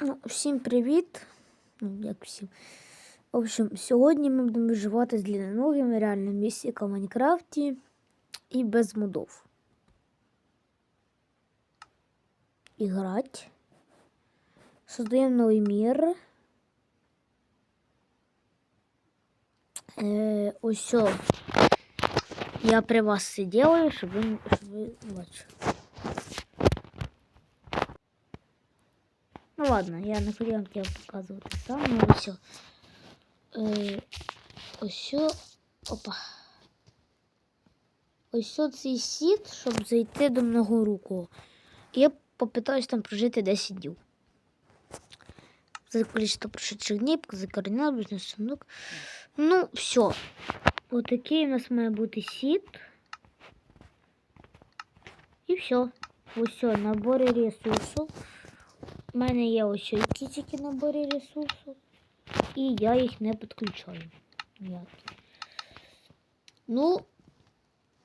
Ну, всім привіт. Ну, як всім. В общем, сьогодні ми будемо виживати з длинноногими реально місіка в Майнкрафті і без модов. Іграть. Создаємо новий мір. Е, ось. Я при вас це делаю, щоб ви, щоб ви бачили. Ну ладно, я хотів вам показувати сам, ну ось. Е, ось. Опа. Ось цей сіт, щоб зайти до многоруку. Я попитаюсь там прожити 10 днів. За количество прошедших дней, закоренел, бизнес сундук. Ну, все. Отакий у нас має бути сіт. І все. Ось все, набори ресурсів. У мене є ось які тільки набори ресурсів. І я їх не підключаю. Ніяк. Ну,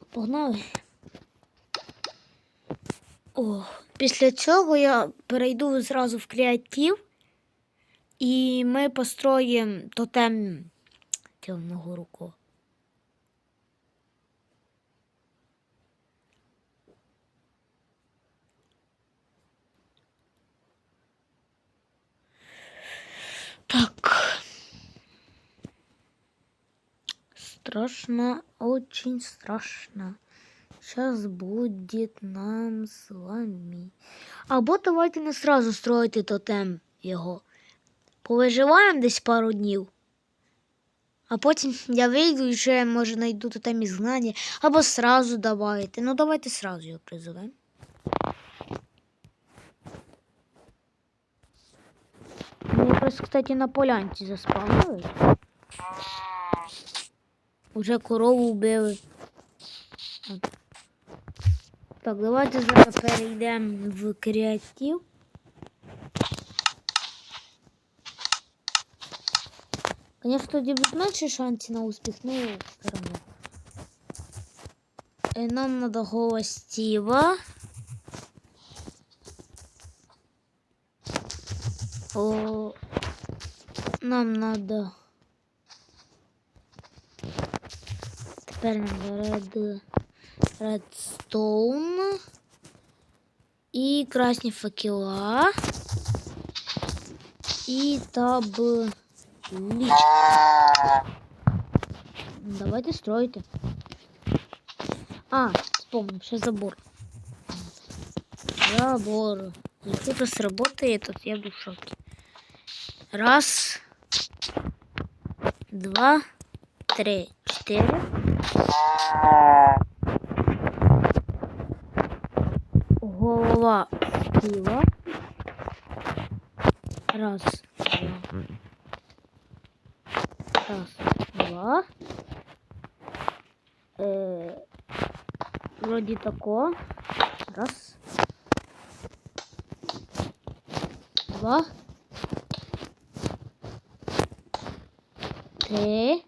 погнали. О, після цього я перейду зразу в креатив. І ми построїмо тотем темного руку. Так. Страшно, очень страшно. Сейчас будет нам с вами. Або давайте не сразу строїти тотем його. Повиживаємо десь пару днів. А потім я вийду і ще, може, знайду тотем ізгнання. Або сразу давайте. Ну, давайте сразу його призовемо. Ми якось, кстати, на полянці заспавнили. Уже корову вбили. Так, давайте зараз перейдемо в креатив. Конечно, будуть менше шансів на успіх, ну все равно. Нам надо голос Стива. О, нам надо. Тепер нам Red, Redstone. І красні факела. І табличка. Давайте стройте. А, вспомнил, сейчас забор. Забор. Если это сработает, то я буду в шоке. Раз, два, три, четыре. Голова Стива. Раз, два. Раз, два. Э, вроде тако. Раз. Два. Три.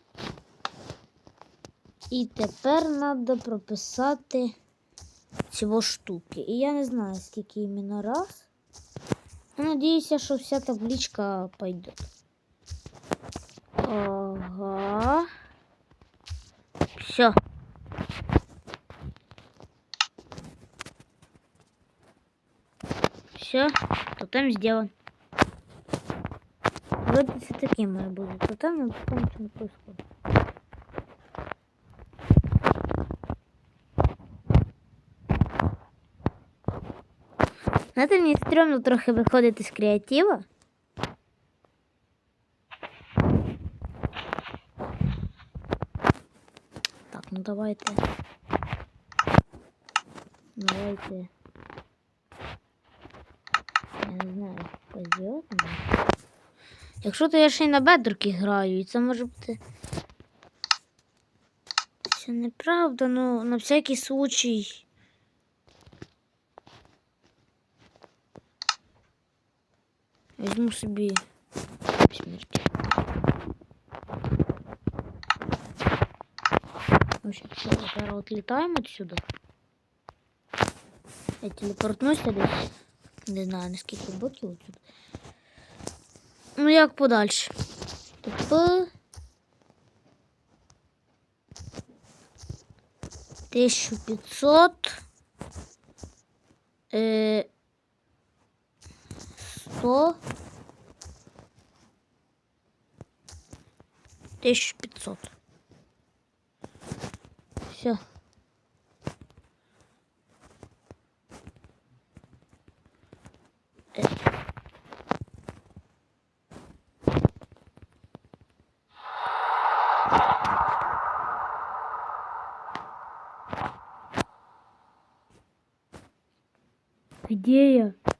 І тепер треба прописати цього штуки. І я не знаю, скільки іменно раз. Ну, надіюся, що вся табличка пойде. Ага. Все. Все, тотем сделан. Вроде все такие мои будут. Тотем, но потом ничего не происходит. Знаєте, мені стрьомно трохи виходити з креатива. Так, ну давайте. Давайте. Я не знаю, пойдет. Якщо то я ще й на бедроки граю, і це може бути. Це неправда, ну на всякий случай. Візьму собі смерть. Все, зараз отлітаємо отсюда. Я телепортнуся десь. Не знаю, наскільки блоків тут. Ну, як подальше? Тобто. Тисячу п'ятсот. Е, сто. Тисячу п'ятсот. Все. Где я?